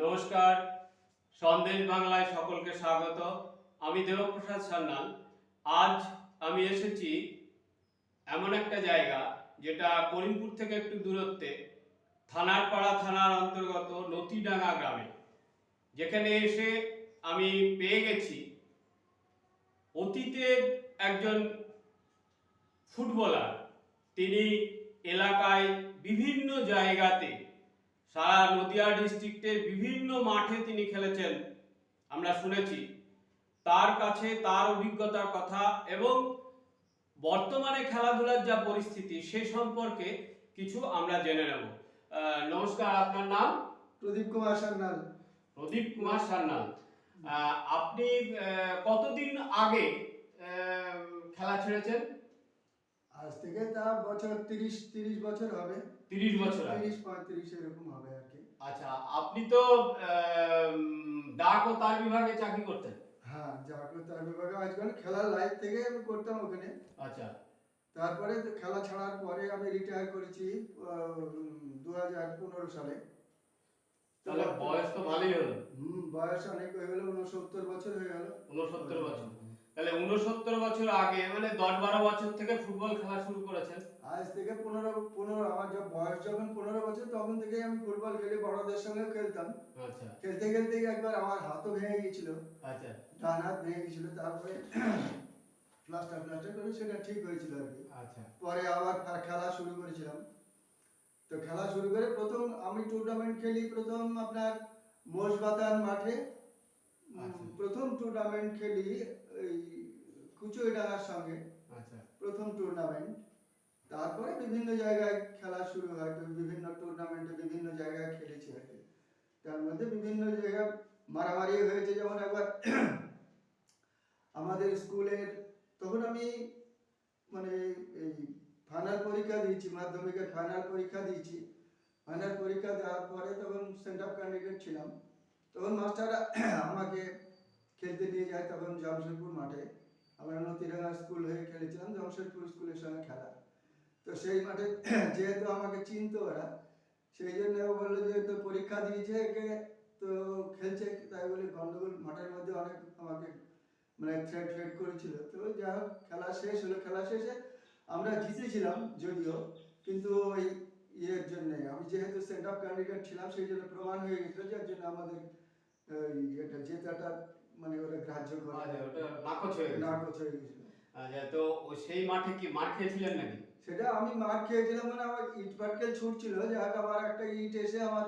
নমস্কার, সন্দেশ বাংলায় সকলকে স্বাগত। আমি দেবপ্রসাদ সান্যাল। আজ আমি এসেছি এমন একটা জায়গা যেটা করিমপুর থেকে একটু দূরত্বে, থানার পাড়া থানার অন্তর্গত নতিডাঙ্গা গ্রামে। যেখানে এসে আমি পেয়ে গেছি অতীতের একজন ফুটবলার। তিনি এলাকায় বিভিন্ন জায়গাতে সারা নদিয়া ডিস্ট্রিক্টের বিভিন্ন মাঠে তিনি খেলেছেন। আমরা শুনেছি। তার কাছে তার অভিজ্ঞতার কথা এবং বর্তমানে খেলাধুলার যা পরিস্থিতি সে সম্পর্কে কিছু আমরা জেনে নেব। নমস্কার আপনার নাম? প্রদীপ কুমার সান্যাল। প্রদীপ কুমার সান্যাল। আপনি কতদিন আগে খেলা ছেড়েছেন? আজ থেকে তা বছর তিরিশ তিরিশ বছর হবে। তিরিশ বছর আগে। তিরিশ পঁয়ত্রিশ এরকম হবে আর কি। আচ্ছা আপনি তো ডাক ও তার বিভাগে চাকরি করতেন। হ্যাঁ যাকে তার বিভাগে আজকাল খেলার লাইফ থেকে আমি করতাম ওখানে। আচ্ছা। তারপরে খেলা ছাড়ার পরে আমি রিটায়ার করেছি দু হাজার পনেরো সালে। তাহলে বয়স তো ভালোই হলো। হুম বয়স অনেক হয়ে গেল উনসত্তর বছর হয়ে গেল। উনসত্তর বছর। তাহলে উনসত্তর বছর আগে মানে দশ বারো বছর থেকে ফুটবল খেলা শুরু করেছেন। আজ থেকে পনেরো পনেরো আমার যখন বয়স যখন পনেরো বছর তখন থেকে আমি ফুটবল খেলে বড়দের সঙ্গে খেলতাম। আচ্ছা। খেলতে খেলতে একবার আমার হাতও ভেঙে গিয়েছিল। আচ্ছা। ডান হাত ভেঙে গেছিল তারপরে প্লাস্টার প্লাস্টার করে সেটা ঠিক হয়েছিল আর কি। আচ্ছা। পরে আবার খেলা শুরু করেছিলাম। তো খেলা শুরু করে প্রথম আমি টুর্নামেন্ট খেলি প্রথম আপনার মোশবাতান মাঠে। প্রথম টুর্নামেন্ট খেলি ওই কুচুইডাঙ্গার সঙ্গে। প্রথম টুর্নামেন্ট তারপরে বিভিন্ন জায়গায় খেলা শুরু হয় বিভিন্ন টুর্নামেন্টে বিভিন্ন জায়গায় খেলেছি আর কি। তার মধ্যে বিভিন্ন জায়গায় মারামারি হয়েছে, যেমন একবার আমাদের স্কুলের তখন আমি মানে এই ফাইনাল পরীক্ষা দিয়েছি, মাধ্যমিকের ফাইনাল পরীক্ষা দিয়েছি। ফাইনাল পরীক্ষা দেওয়ার পরে তখন সেন্টার ক্যান্ডিডেট ছিলাম। তখন মাস্টাররা আমাকে খেলতে নিয়ে যায় তখন জামশেদপুর মাঠে। আমরা নতিরাঙ্গা স্কুল হয়ে খেলেছিলাম, জামশেদপুর স্কুলের সঙ্গে খেলা। তো সেই মাঠে যেহেতু আমাকে চিনতো ওরা সেই জন্য ও বলল যে তো পরীক্ষা দিয়েছে একে তো খেলছে তাই বলে গন্ডগোল মাঠের মধ্যে অনেক আমাকে মানে থ্রেট ফ্রেট করেছিল। তো যাই হোক খেলা শেষ হলো খেলা শেষে আমরা জিতেছিলাম যদিও কিন্তু ওই ইয়ের জন্য আমি যেহেতু সেন্ট অফ ক্যান্ডিডেট ছিলাম সেই জন্য প্রমাণ হয়ে গেছিল যার জন্য আমাদের এটা জেতাটা মানে ওরা গ্রাহ্য করে। আচ্ছা ওটা হয়ে নাকচ হয়ে গেছিল। আচ্ছা তো সেই মাঠে কি মার খেয়েছিলেন নাকি? সেটা আমি মার খেয়েছিলাম মানে আমার ইট পাটকেল ছুটছিল যাক আমার একটা ইট এসে আমার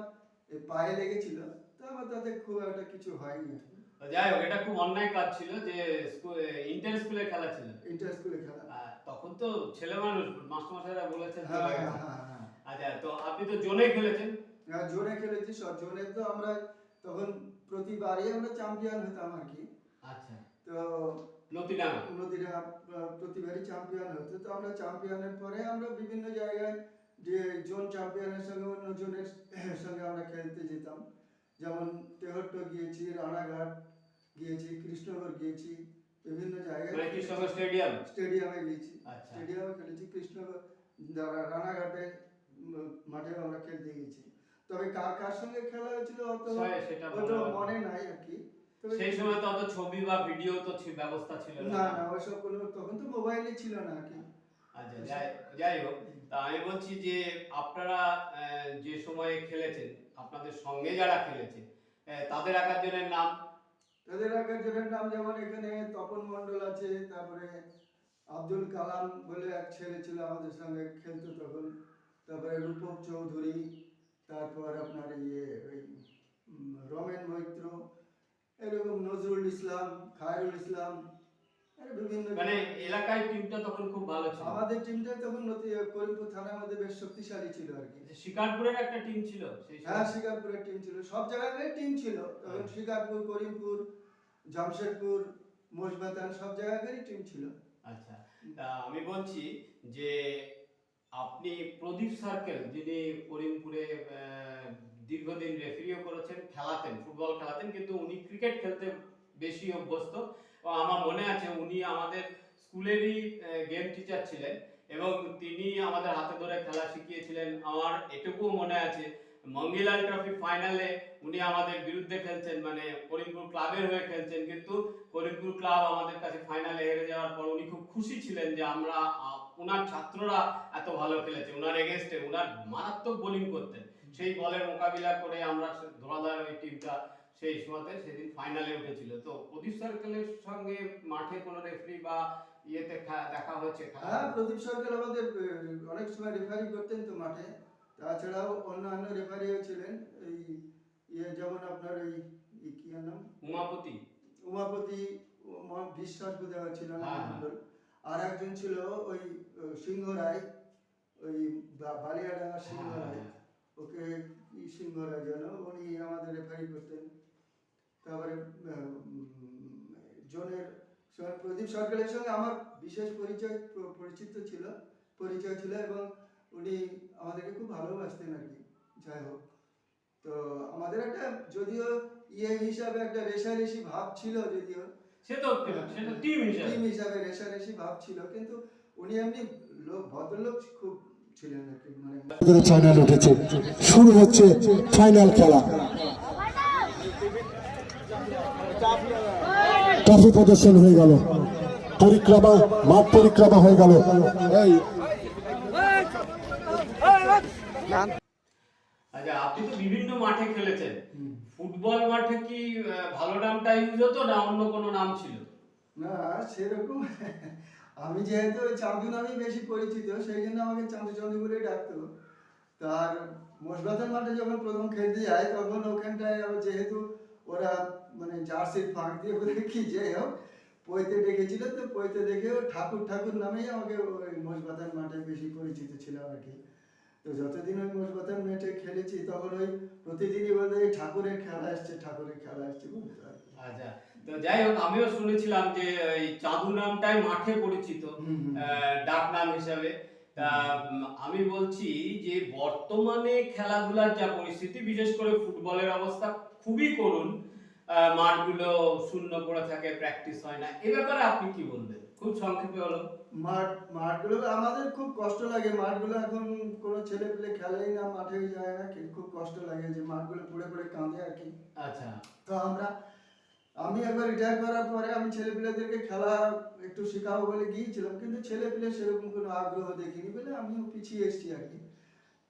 পায়ে লেগেছিল। তো আমার তাতে খুব একটা কিছু হয়নি। যাই হোক এটা খুব অন্যায় কাজ ছিল যে ইন্টার স্কুলে খেলা ছিল। ইন্টার স্কুলে খেলা। তখন তো ছেলে মানুষ মাস্টারমশাইরা বলেছেন হ্যাঁ হ্যাঁ হ্যাঁ। আচ্ছা তো আপনি তো জোনে খেলেছেন? হ্যাঁ, জোনে খেলেছি সব জোনে তো আমরা তখন প্রতিবারই আমরা চ্যাম্পিয়ন হতাম আর কি। আচ্ছা। তো নতিডাঙ্গা প্রতিবারই চ্যাম্পিয়ন হতো তো আমরা চ্যাম্পিয়নের পরে আমরা বিভিন্ন জায়গায় যে জোন চ্যাম্পিয়নের সঙ্গে অন্য জোনের সঙ্গে আমরা খেলতে যেতাম। যেমন তেহট্ট গিয়েছি রানাঘাট গিয়েছি গিয়েছি বিভিন্ন জায়গায় মানে স্টেডিয়াম স্টেডিয়ামে গিয়েছি। আচ্ছা। স্টেডিয়ামে খেলেছি কৃষ্ণগড় রানাঘাটে মাঠে আমরা খেলতে গেছি তবে কার কার সঙ্গে খেলা হয়েছিল অত। মনে নাই আর কি। সেই সময় তো অত ছবি বা ভিডিও তো ছি- ব্যবস্থা ছিল না। না না ওইসব কোনো তখন তো মোবাইলই ছিল না আর কি। আচ্ছা যাই হোক তা আমি বলছি যে আপনারা যে সময়ে খেলেছেন আপনাদের সঙ্গে যারা খেলেছে তাদের একাধজনের নাম? তাদের একজনের নাম যেমন এখানে তপন মণ্ডল আছে তারপরে আব্দুল কালাম বলে এক ছেলে ছিল আমাদের সঙ্গে খেলতো তখন তারপরে রূপক চৌধুরী তারপর আপনার ইয়ে ওই রমেন মৈত্র এরকম নজরুল ইসলাম খায়রুল ইসলাম বিভিন্ন মানে এলাকায় টিমটা তখন খুব ভালো ছিল। আমাদের টিমটা তখন করিমপুর থানার মধ্যে বেশ শক্তিশালী ছিল আর কি। শিকারপুরের একটা টিম ছিল হ্যাঁ শিকারপুরের টিম ছিল। সব জায়গায় টিম ছিল। তখন আচ্ছা। শিকারপুর করিমপুর জামশেদপুর মোশবাতান সব জায়গায় টিম ছিল। আচ্ছা। আমি বলছি যে আপনি প্রদীপ সার্কেল যিনি করিমপুরে দীর্ঘদিন রেফারিও করেছেন, খেলাতেন ফুটবল খেলাতেন, কিন্তু উনি ক্রিকেট খেলতে বেশি অভ্যস্ত। আমার মনে আছে উনি আমাদের স্কুলেরই গেম টিচার ছিলেন এবং তিনি আমাদের হাতে ধরে খেলা শিখিয়েছিলেন। আমার এটুকুও মনে আছে, মঙ্গিলাল ট্রফি ফাইনালে উনি আমাদের বিরুদ্ধে খেলছেন মানে করিমপুর ক্লাবের হয়ে খেলছেন, কিন্তু করিমপুর ক্লাব আমাদের কাছে ফাইনালে হেরে যাওয়ার পর উনি খুব খুশি ছিলেন যে আমরা ওনার ছাত্ররা এত ভালো খেলেছে ওনার এগেনস্টে ওনার মারাত্মক বোলিং করতেন। সেই বলের মোকাবিলা করে আমরা ধরাধার ওই টিমটা সেই সময়তে সেদিন ফাইনালে উঠেছিল। তো প্রদীপ সার্কেলের সঙ্গে মাঠে কোনো রেফারি বা ইয়েতে দেখা খেলা? হ্যাঁ প্রদীপ সরকার আমাদের অনেক সময় রেফারি করতেন তো মাঠে। তাছাড়াও অন্যান্য রেফারিও ছিলেন। এই ইয়ে যেমন আপনার এই এই কি নাম? উমাপতি। উমাপতি বিশ্বাস বোধহয় ছিল হ্যাঁ, হ্যাঁ। আর একজন ছিল ওই সিংহ রায়। ওই বালিয়াডাঙ্গা সিংহ হ্যাঁ, রায়। ওকে কি সিংহ রায় যেন উনি আমাদের রেফারি করতেন। তারপরে জনের প্রদীপ সরকারের সঙ্গে আমার বিশেষ পরিচয় পরিচিত ছিল পরিচয় ছিল এবং উনি আমাদেরকে খুব ভালোবাসতেন আর কি। যাই হোক তো আমাদের একটা যদিও ইয়ে হিসাবে একটা রেশারেশি ভাব ছিল যদিও। সেটা টিম টিম হিসাবে। রেশারেশি ভাব ছিল কিন্তু উনি এমনি লোক ভদ্রলোক খুব কি মানে ফাইনাল উঠেছে। শুরু হচ্ছে ফাইনাল খেলা। ট্রফি প্রদর্শন হয়ে গেল। পরিক্রমা মাঠ পরিক্রমা হয়ে গেল। এই। আচ্ছা আপনি তো বিভিন্ন মাঠে খেলেছেন। ফুটবল মাঠে কি ভালো নামটা ইউজ হতো না অন্য কোনো নাম ছিল? না সেরকম আমি যেহেতু চাঁদু নামেই বেশি পরিচিত, সেই জন্য আমাকে চাঁদু চাঁদু বলেই ডাকতো তার মোশবাতের মাঠে যখন প্রথম খেলতে যায়, তখন ওখানটায় আবার যেহেতু ওরা মানে জার্সির ফাঁক দিয়ে বলে কি যে হোক পইতে ডেকেছিল, তো পইতে দেখে ঠাকুর ঠাকুর নামেই আমাকে ওই মোশবাতের মাঠে বেশি পরিচিত ছিল আর কি। তো যতদিন ওই মোশবাতার মাঠে খেলেছি তখন ওই প্রতিদিনই বলতো এই ঠাকুরের খেলা আসছে ঠাকুরের খেলা আসছে বলতো আচ্ছা তো যাই হোক আমিও শুনেছিলাম যে এই চাঁদু নামটাই মাঠে পরিচিত ডাক নাম হিসাবে। তা আমি বলছি যে বর্তমানে খেলাধুলার যা পরিস্থিতি বিশেষ করে ফুটবলের অবস্থা খুবই করুণ আহ, মাঠগুলো শূন্য পড়ে থাকে প্র্যাকটিস হয় না। এ ব্যাপারে আপনি কি বলবেন? খুব সংক্ষেপে হলো মাঠ মাঠগুলো আমাদের খুব কষ্ট লাগে। মাঠগুলো এখন কোনো ছেলে পেলে খেলেই না মাঠে যায় না খুব কষ্ট লাগে যে মাঠগুলো পড়ে পড়ে কাঁদে আর কি। আচ্ছা। তো আমরা আমি একবার রিটায়ার করার পরে আমি ছেলে পেলেদেরকে খেলা একটু শেখাবো বলে গিয়েছিলাম কিন্তু ছেলে পেলে সেরকম কোনো আগ্রহ দেখিনি বলে আমিও পিছিয়ে এসেছি আর কি।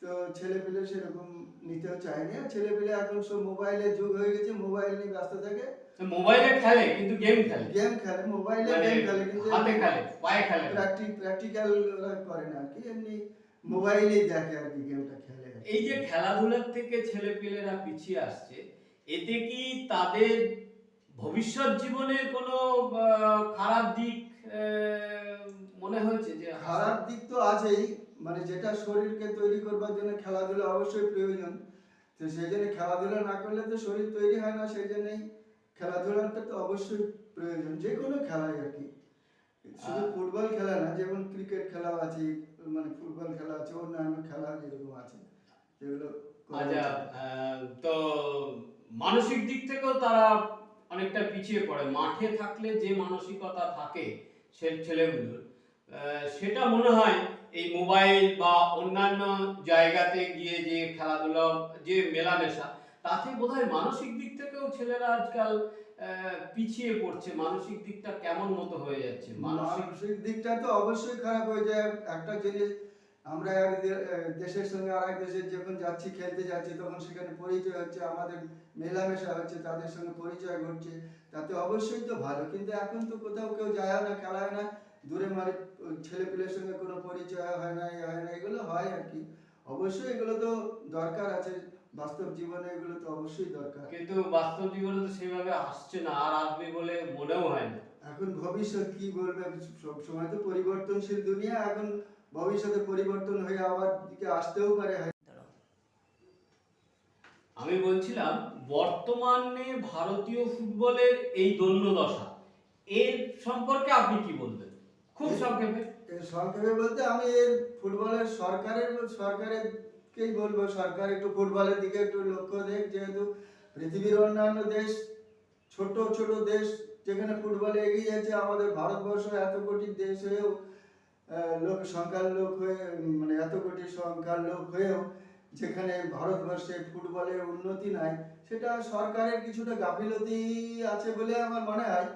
তো ছেলে পেলে সেরকম নিতেও চায় না ছেলে পেলে এখন সব মোবাইলের যুগ হয়ে গেছে মোবাইল নিয়ে ব্যস্ত থাকে। মোবাইলে খেলে কিন্তু গেম খেলে? গেম খেলে মোবাইলে গেম খেলে কিন্তু হাতে খেলে পায়ে খেলে? না। প্র্যাকটিক্যাল করে না কি এমনি মোবাইলেই দেখে আর কি গেমটা খেলে এই যে খেলাধুলার থেকে ছেলে পেলেরা পিছিয়ে আসছে এতে কি তাদের ভবিষ্যৎ জীবনের কোনো খারাপ দিক মনে হয়েছে যে খারাপ দিক তো আছেই মানে যেটা শরীরকে তৈরি করবার জন্য খেলাধুলা অবশ্যই প্রয়োজন। তো সেই জন্য খেলাধুলা না করলে তো শরীর তৈরি হয় না সেই জন্যই খেলাধুলাটা তো অবশ্যই প্রয়োজন যে কোনো খেলাই আর কি। শুধু ফুটবল খেলা না যেমন ক্রিকেট খেলাও আছে মানে ফুটবল খেলা আছে অন্যান্য খেলা যেরকম আছে যেগুলো আচ্ছা তো মানসিক দিক থেকেও তারা অনেকটা পিছিয়ে পড়ে। মাঠে থাকলে যে মানসিকতা থাকে সে ছেলেগুলোর সেটা মনে হয় এই মোবাইল বা অন্যান্য জায়গাতে গিয়ে যে খেলাধুলা, যে মেলামেশা, তাতে বোধহয় মানসিক দিক থেকেও ছেলেরা আজকাল পিছিয়ে পড়ছে। মানসিক দিকটা কেমন মতো হয়ে যাচ্ছে? মানসিক দিকটা তো অবশ্যই খারাপ হয়ে যায়। একটা জিনিস, আমরা এক দেশের সঙ্গে আর এক দেশে যখন যাচ্ছি, খেলতে যাচ্ছি, তখন সেখানে পরিচয় হচ্ছে, আমাদের মেলামেশা হচ্ছে, তাদের সঙ্গে পরিচয় ঘটছে। তাতে অবশ্যই তো ভালো, কিন্তু এখন তো কোথাও কেউ যায় না, খেলায় না। দূরে মানে ছেলে পেলের সঙ্গে কোনো পরিচয় হয় না এ হয় না এগুলো হয় আর কি। অবশ্যই এগুলো তো দরকার আছে বাস্তব জীবনে এগুলো তো অবশ্যই দরকার। কিন্তু বাস্তব জীবনে তো সেভাবে আসছে না আর আসবে বলে মনেও হয় না। এখন ভবিষ্যৎ কি বলবে? সব সময় তো পরিবর্তনশীল দুনিয়া এখন ভবিষ্যতে পরিবর্তন হয়ে আবার দিকে আসতেও পারে। আমি বলছিলাম বর্তমানে ভারতীয় ফুটবলের এই দৈন্যদশা এর সম্পর্কে আপনি কি বলবেন? খুব সংক্ষেপে। সংক্ষেপে বলতে আমি এর ফুটবলের সরকারের সরকারেরকেই বলব সরকার একটু ফুটবলের দিকে একটু লক্ষ্য দেখ যেহেতু পৃথিবীর অন্যান্য দেশ ছোট ছোট দেশ যেখানে ফুটবলে এগিয়ে যাচ্ছে আমাদের ভারতবর্ষ এত কোটি দেশ হয়েও লোক সংখ্যার লোক হয়ে মানে এত কোটি সংখ্যার লোক হয়েও যেখানে ভারতবর্ষে ফুটবলের উন্নতি নাই সেটা সরকারের কিছুটা গাফিলতি আছে বলে আমার মনে হয়।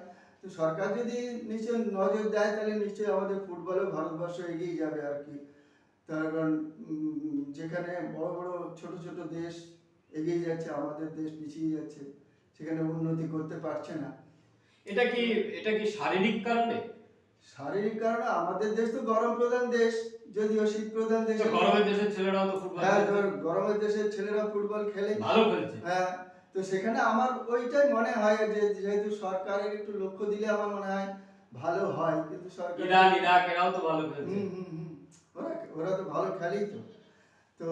তো সরকার যদি নিশ্চয় নজর দেয় তাহলে নিশ্চয়ই আমাদের ফুটবলেও ভারতবর্ষ এগিয়ে যাবে আর কি। তার কারণ যেখানে বড় বড় ছোট ছোট দেশ এগিয়ে যাচ্ছে আমাদের দেশ পিছিয়ে যাচ্ছে সেখানে উন্নতি করতে পারছে না। এটা কি এটা কি শারীরিক কারণে? শারীরিক কারণে আমাদের দেশ তো গরম প্রধান দেশ যদিও শীত প্রধান দেশ গরমের দেশের ছেলেরাও তো ফুটবল হ্যাঁ গরমের দেশের ছেলেরা ফুটবল খেলে। ভালো খেলছে। হ্যাঁ তো সেখানে আমার ওইটাই মনে হয় যে যেহেতু সরকারের একটু লক্ষ্য দিলে আমার মনে হয় ভালো হয় কিন্তু সরকার ইরান ইরাক এরাও তো ভালো খেলছে। হুম হুম হুম। ওরা ওরা তো ভালো খেলেই তো। তো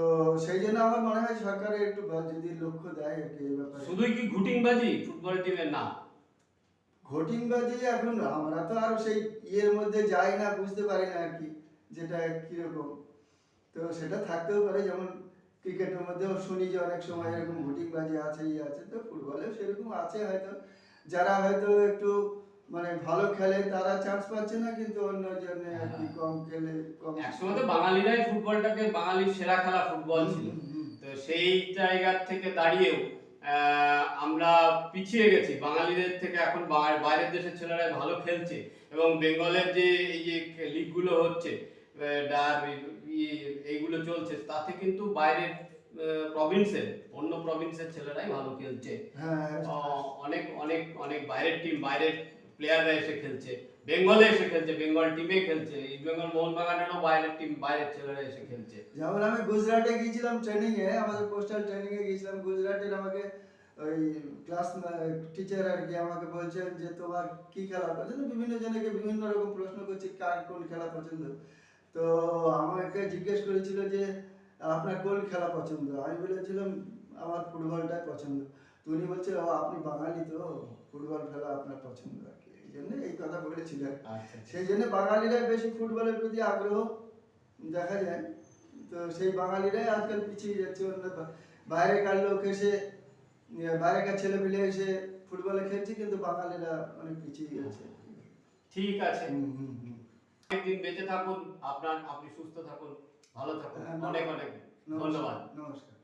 সেই জন্য আমার মনে হয় সরকারের একটু যদি লক্ষ্য দেয় আর কি এই ব্যাপারে। শুধুই কি ঘুটিংবাজি ফুটবল টিমের না। ঘটিংবাজি এখন আমরা তো আর সেই ইয়ের মধ্যে যাই না বুঝতে পারি না আর কি যেটা কীরকম। তো সেটা থাকতেও পারে যেমন ক্রিকেটের মধ্যেও শুনি যে অনেক সময় এরকম ঘটিংবাজি আছে ই আছে তো ফুটবলেও সেরকম আছে হয়তো। যারা হয়তো একটু মানে ভালো খেলে তারা চান্স পাচ্ছে না কিন্তু অন্য জন্য আর কি কম খেলে কম একসময় তো বাঙালিরাই ফুটবলটাকে বাঙালির সেরা খেলা ফুটবল ছিল। তো সেই জায়গা থেকে দাঁড়িয়েও আমরা পিছিয়ে গেছি। বাঙালিদের থেকে এখন বাইরের দেশের ছেলেরা ভালো খেলছে এবং বেঙ্গলের যে এই যে লিগগুলো হচ্ছে এইগুলো চলছে। তাতে কিন্তু বাইরের প্রভিন্সের অন্য প্রভিন্সের ছেলেরাই ভালো খেলছে। হ্যাঁ অনেক অনেক অনেক বাইরের টিম বাইরের প্লেয়াররা এসে খেলছে। বেঙ্গলে এসে খেলছে বেঙ্গল টিমে খেলছে ইস্ট বেঙ্গল মোহনবাগানেরও বাইরের টিম বাইরের ছেলেরা এসে খেলছে। যেমন আমি গুজরাটে গিয়েছিলাম ট্রেনিং এ আমাদের পোস্টাল ট্রেনিং এ গিয়েছিলাম। গুজরাটের আমাকে ওই ক্লাস টিচার আর কি আমাকে বলছেন যে তোমার কি খেলা পছন্দ? বিভিন্ন জনকে বিভিন্ন রকম প্রশ্ন করছি কার কোন খেলা পছন্দ? তো আমাকে জিজ্ঞেস করেছিল যে আপনার কোন খেলা পছন্দ? আমি বলেছিলাম আমার ফুটবলটাই পছন্দ। তো উনি বলছে ও আপনি বাঙালি তো ফুটবল খেলা আপনার পছন্দ আর কি। এই জন্য এই কথা বলেছিলেন। আচ্ছা সেই জন্য বাঙালিরাই বেশি ফুটবলের প্রতি আগ্রহ দেখা যায়। তো সেই বাঙালিরাই আজকাল পিছিয়ে যাচ্ছে অন্য বাইরেকার লোক এসে ইয়ে, বাইরেকার ছেলে মিলে এসে ফুটবলে খেলছে কিন্তু বাঙালিরা অনেক পিছিয়ে যাচ্ছে। ঠিক আছে। হুম, হুম, অনেকদিন বেঁচে থাকুন আপনার আপনি সুস্থ থাকুন ভালো থাকুন। হ্যাঁ, অনেক অনেক ধন্যবাদ। নমস্কার।